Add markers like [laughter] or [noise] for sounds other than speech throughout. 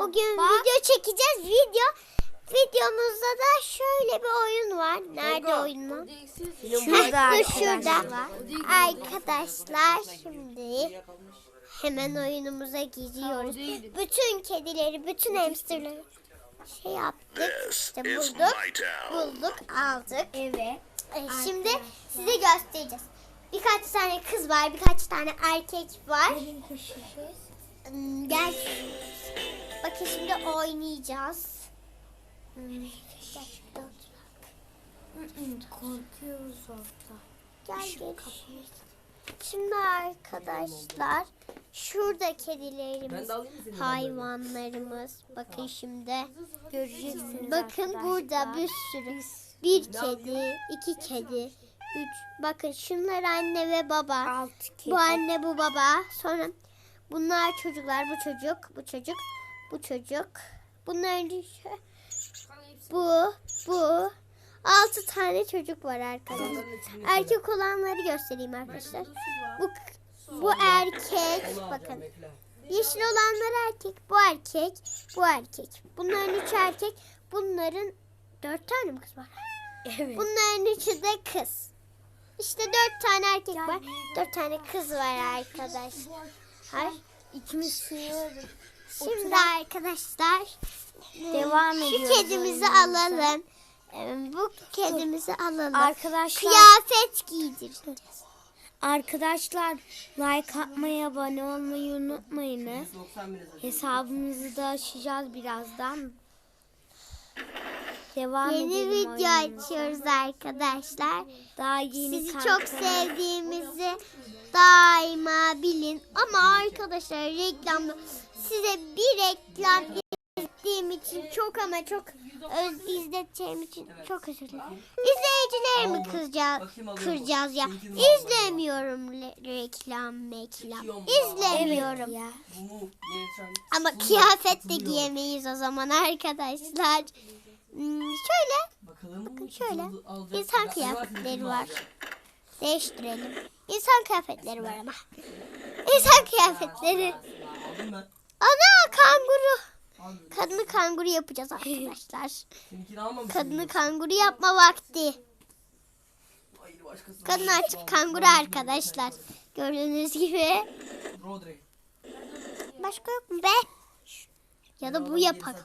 Bugün Bak. video çekeceğiz. Video videomuzda da şöyle bir oyun var. Nerede oyun var? Şurada dur şurada. arkadaşlar. Şimdi hemen oyunumuza giriyoruz. Bütün kedileri, bütün hamsterları şey yaptık. işte bulduk. Bulduk, aldık. Evet. E, Şimdi size göstereceğiz. Birkaç tane kız var, birkaç tane erkek var. Gel. Bakın şimdi oynayacağız. Hmm, şurada otur. Korkuyoruz orada. Gel gel. Şimdi arkadaşlar şurada kedilerimiz, hayvanlarımız. Bakın şimdi. Göreceksiniz Bakın burada bir sürü. Bir kedi, iki kedi, üç. Bakın şunlar anne ve baba. Altı kedi. Bu anne bu baba. Sonra bunlar çocuklar. Bu çocuk, bu çocuk, bu çocuk. Bunların bu, bu. Altı tane çocuk var arkadaşlar. Erkek olanları göstereyim arkadaşlar. Bu bu erkek. Bakın. Yeşil olanlar erkek. Bu erkek. Bu erkek. Bunların üç erkek. Bunların dört tane mi kız var? Evet. Bunların üçü de kız. İşte dört tane erkek var. Dört tane kız var arkadaşlar. İkimiz sığıyoruz. Şimdi arkadaşlar Devam şu ediyoruz kedimizi oyunumuza. alalım. Ee, Bu kedimizi alalım. Arkadaşlar, Kıyafet giydireceğiz. arkadaşlar like atmayı, abone olmayı unutmayınız. Hesabımızı da açacağız birazdan. Devam Yeni video oyunumuza. açıyoruz arkadaşlar. Daha yeni Sizi kanka- çok sevdiğimizi daima bilin. Ama arkadaşlar reklamda size bir reklam izlettiğim için çok ama çok öz izleteceğim için çok özür dilerim. İzleyicilerimi kıracağız, kıracağız ya. İzlemiyorum le- reklam reklam. İzlemiyorum. ya. Ama kıyafet de giyemeyiz o zaman arkadaşlar. Hmm, şöyle Bakın şöyle insan kıyafetleri var. Değiştirelim. İnsan kıyafetleri var ama. İnsan kıyafetleri. Ana kanguru. Kadını kanguru yapacağız arkadaşlar. Seninkini almamışsın. Kadını kanguru yapma vakti. Hayır başkası. Kadın artık kanguru arkadaşlar. Gördüğünüz gibi. Rodri. Başka yok mu be? Ya da bu yapalım.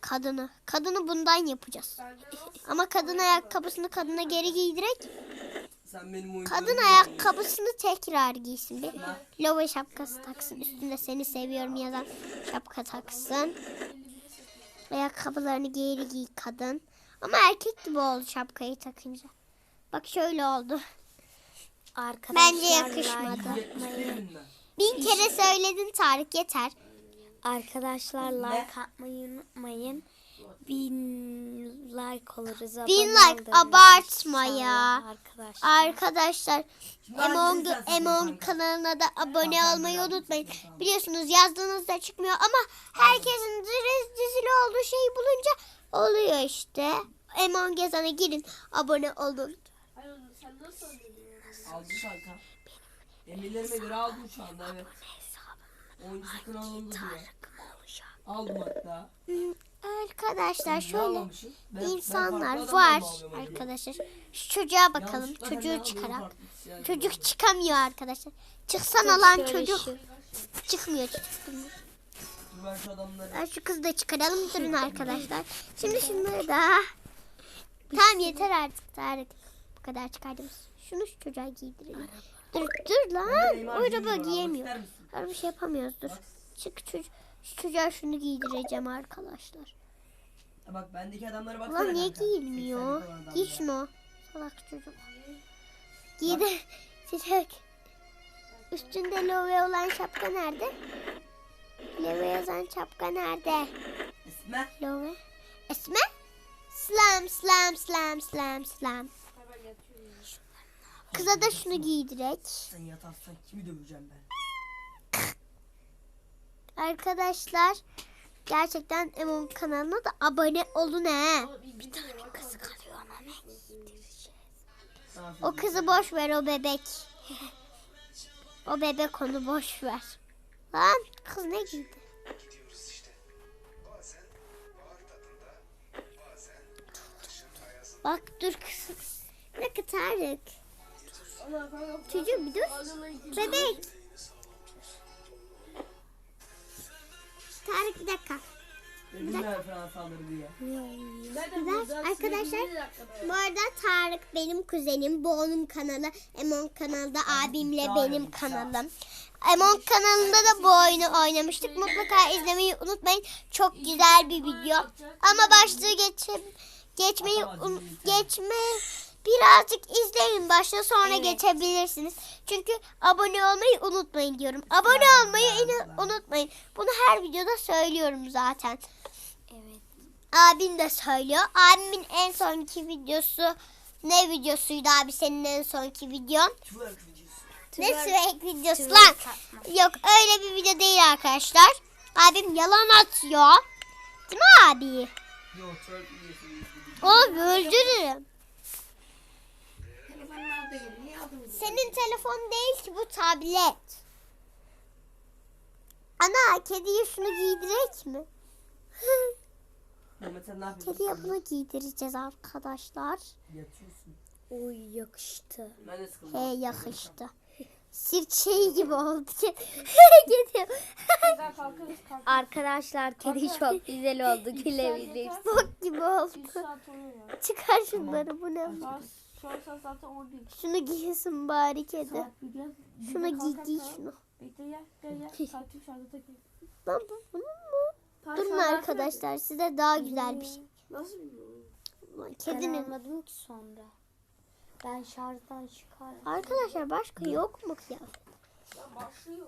Kadını. Kadını bundan yapacağız. [laughs] Ama kadın ayakkabısını kadına geri giydirek. Sen benim oyuncularımı Kadın ayakkabısını tekrar giysin bir. Lova şapkası taksın. Üstünde seni seviyorum yazan şapka taksın. Ayakkabılarını geri giy kadın. Ama erkek gibi oldu şapkayı takınca. Bak şöyle oldu. Arkadaşlar Bence yakışmadı. like 71 atmayı, bin ben. Bin kere söyledin Tarık yeter. arkadaşlar like atmayı unutmayın. Bin like oluruz. Bin like, oluruz abartma ya. Arkadaşlar. Arkadaşlar Emon kanka. kanalına da abone olmayı unutmayın. Biliyorsunuz yazdığınızda çıkmıyor ama herkesin dizili, olduğu şeyi bulunca oluyor işte. Emon Gezan'a girin abone olun. Aldım kanka. Emirlerime göre aldım şu anda evet. Oyuncu sakın alındı diyor. Aldım hatta. Arkadaşlar şöyle almamışım? Ben- ben insanlar farklı var adamdan acaba? arkadaşlar. Şu çocuğa bakalım. Yanlışlıkla Çocuğu çıkarak. Çocuk çıkamıyor arkadaşlar. Çıksana lan çocuk. Çıkmıyor çocuk. Dur ben şu adamları. Ben şu kızı da çıkaralım durun arkadaşlar. Şimdi şunları da. Tamam yeter artık Tarık. Bu kadar çıkardığımız. Şunu şu çocuğa giydirelim. Dur dur lan. Neymar O Junior araba almak giyemiyor. ister misin? Her bir şey yapamıyoruz dur. Çık çocuk. Şu çocuğa şunu giydireceğim arkadaşlar. Ha Bak bendeki adamlara baksana Ulan niye kanka. giyilmiyor? 80'lik olan adamlar. Giy şunu. Salak çocuk. Giy de. Üstünde love olan şapka nerede? Love yazan şapka nerede? Esmer. Love. Esme? Slam slam slam slam slam. Kıza da şunu giydirek. Sen yatarsan kimi döveceğim ben? [laughs] Arkadaşlar gerçekten Emon kanalına da abone olun he. Bir tane kız kalıyor ama ne giydireceğiz. O kızı boş ver o bebek. [laughs] o bebek onu boş ver. Lan kız ne giydi? Bak dur kız. Ne kadar Çocuk bir dur. Bebek. Tarık bir dakika. Dediler ya. Bir dakika. Arkadaşlar bu arada Tarık benim kuzenim. Bu onun kanalı. Emon kanalda abimle benim kanalım. Emon kanalında da bu oyunu oynamıştık. Mutlaka izlemeyi unutmayın. Çok güzel bir video. Ama başlığı geçe, geçmeyi un- geçme birazcık izleyin başta sonra geçebilirsiniz. Çünkü abone olmayı unutmayın diyorum. Abone olmayı inu- unutmayın. Bunu her videoda söylüyorum zaten. Evet. Abim de söylüyor. Abimin en sonki videosu ne videosuydu abi senin en sonki videon? Twerk videosu. Ne sürekli videosu twerk lan? atma. Yok öyle bir video değil arkadaşlar. Abim yalan atıyor. Değil mi abi? Yok twerk videosu. Oğlum öldürürüm. Telefon nerede geliyor? Niye aldın? Senin telefon değil ki bu tablet. Ana kediye şunu giydirek mi? Kediye bunu giydireceğiz arkadaşlar. Yatıyorsun. Oy yakıştı. Ben de sıkıldım. He yakıştı. Sirk şeyi gibi oldu. [laughs] Gidiyor. Arkadaşlar kedi çok güzel oldu [laughs] gülebiliriz. Bok gibi oldu. Çıkar şunları bu ne? Şu an saat zaten 11. Şunu giysin bari kedi. Saat bir gel. bir Şunu giy kalk giy kalk. şunu. Bekle gel gel gel. Saat şarjda takayım. Lan bu bunun mu? Tamam, Durun arkadaşlar size daha güzel bir şey. Nasıl bilmiyorum. Lan Ben Kedinin. almadım ki sonra. Ben şarjdan çıkardım. Arkadaşlar başka yok mu kıyafet? Ya başlıyor.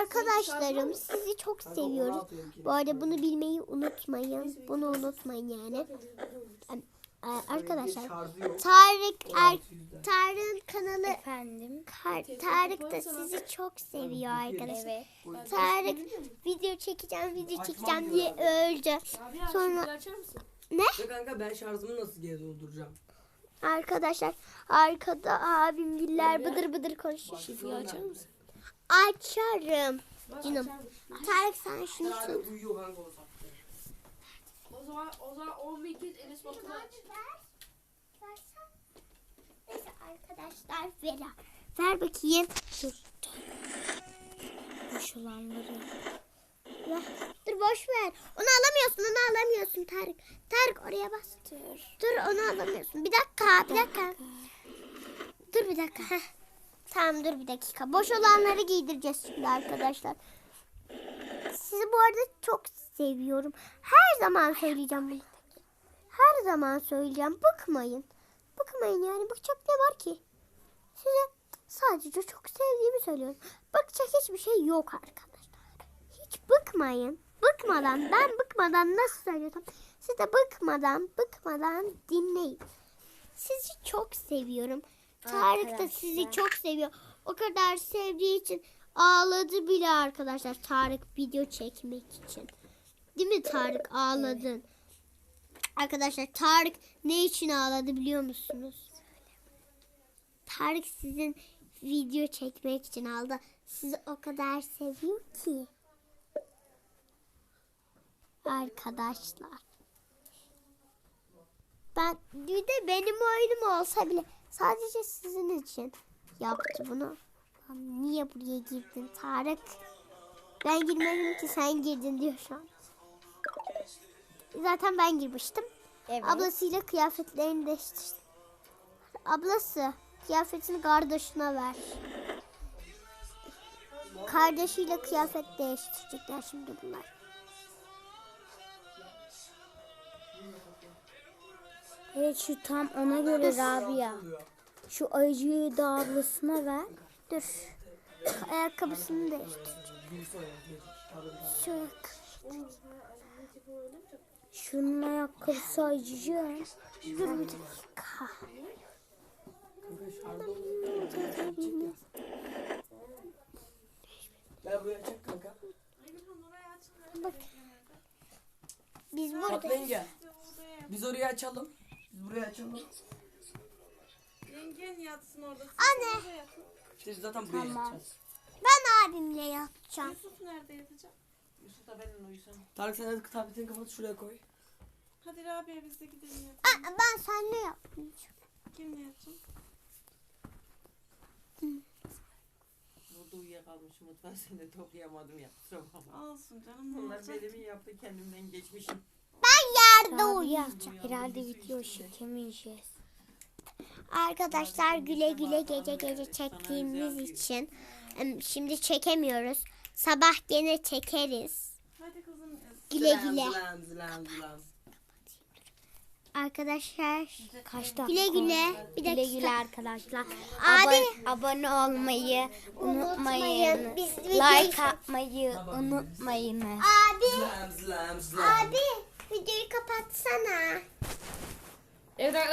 Arkadaşlarım sizi çok seviyoruz. Bu arada bunu bilmeyi unutmayın. Bunu unutmayın yani. Yok. Tarık er, 600'den. Tarık'ın kanalı Efendim. Kar- Tarık da sizi çok seviyor arkadaşlar. Evet. Tarık video çekeceğim video çekeceğim diye öldü. Sonra- şimdi açar mısın? Ya kanka ben şarjımı nasıl geri dolduracağım? Arkadaşlar arkada abim diller bıdır bıdır konuşuyor. Şifreyi açar mısın? Açarım. Canım. Tarık sen şunu tut. O zaman o zaman 11 kez Enes Batur'u aç. Neyse arkadaşlar ver. Ver bakayım. Dur. Boş olanları. Ver. Dur boş ver. Onu alamıyorsun onu alamıyorsun Tarık. Tarık oraya bas. Dur. Dur onu alamıyorsun. Bir dakika bir dakika. Dur bir dakika. Heh. Tamam dur bir dakika. Boş olanları giydireceğiz şimdi arkadaşlar. Sizi bu arada çok seviyorum. Her zaman söyleyeceğim bunu. Her zaman söyleyeceğim. Bıkmayın. Bıkmayın yani. Bıkacak ne var ki? Size sadece çok sevdiğimi söylüyorum. Bıkacak hiçbir şey yok arkadaşlar. Hiç bıkmayın. Bıkmadan ben bıkmadan nasıl söylüyorsam siz de bıkmadan bıkmadan dinleyin. Sizi çok seviyorum. Tarık da sizi çok seviyor. O kadar sevdiği için ağladı bile arkadaşlar Tarık video çekmek için. Değil mi Tarık ağladın? Arkadaşlar Tarık ne için ağladı biliyor musunuz? Tarık sizin video çekmek için aldı. Sizi o kadar seviyor ki. Arkadaşlar. Ben bir de benim oyunum olsa bile sadece sizin için yaptı bunu. Lan niye buraya girdin Tarık? Ben girmedim ki sen girdin diyor şu an. Zaten ben girmiştim. Evet. Ablasıyla kıyafetlerini değiştirdi. Ablası kıyafetini kardeşine ver. Kardeşiyle kıyafet değiştirecekler şimdi bunlar. Evet şu tam ona göre Rabia. Şu ayıcıyı da ablasına ver. Dur. Ayakkabısını değiştir. Şu ayakkabı. Şunun ayakkabısı ayıcı. Dur bir dakika. Ben buraya açık kanka. Bak. Biz burada. Biz orayı açalım. Biz burayı açalım. Yengen yatsın orada. Anne biz zaten buraya Tamam. yatacağız. ben abimle yatacağım. Yusuf nerede yatacak? Yusuf da benimle uyusun. Tarık sen hadi tabletini kapat şuraya koy. Hadi Rabia biz de gidelim ya. Aa, ben seninle yapmayacağım. Kim ne yapsın? Burada uyuyakalmışım mutfağı seni de toplayamadım ya. Kusura bakma. Olsun canım ne Bunlar olacak? benim yaptı kendimden geçmişim. Yerde Rabia uyuyacağım. herhalde video çekemeyeceğiz. Arkadaşlar güle güle gece gece çektiğimiz için em, şimdi çekemiyoruz. Sabah gene çekeriz. Hadi kızım. Güle güle. Zılan zılan zılan. Arkadaşlar Kaç güle güle. Bir Güle güle arkadaşlar. Abi. Abone, abone olmayı Unutmayın. unutmayın. Biz videoyu- Like atmayı unutmayın. Abi, Zılan zılan zılan. abi videoyu kapatsana. Evet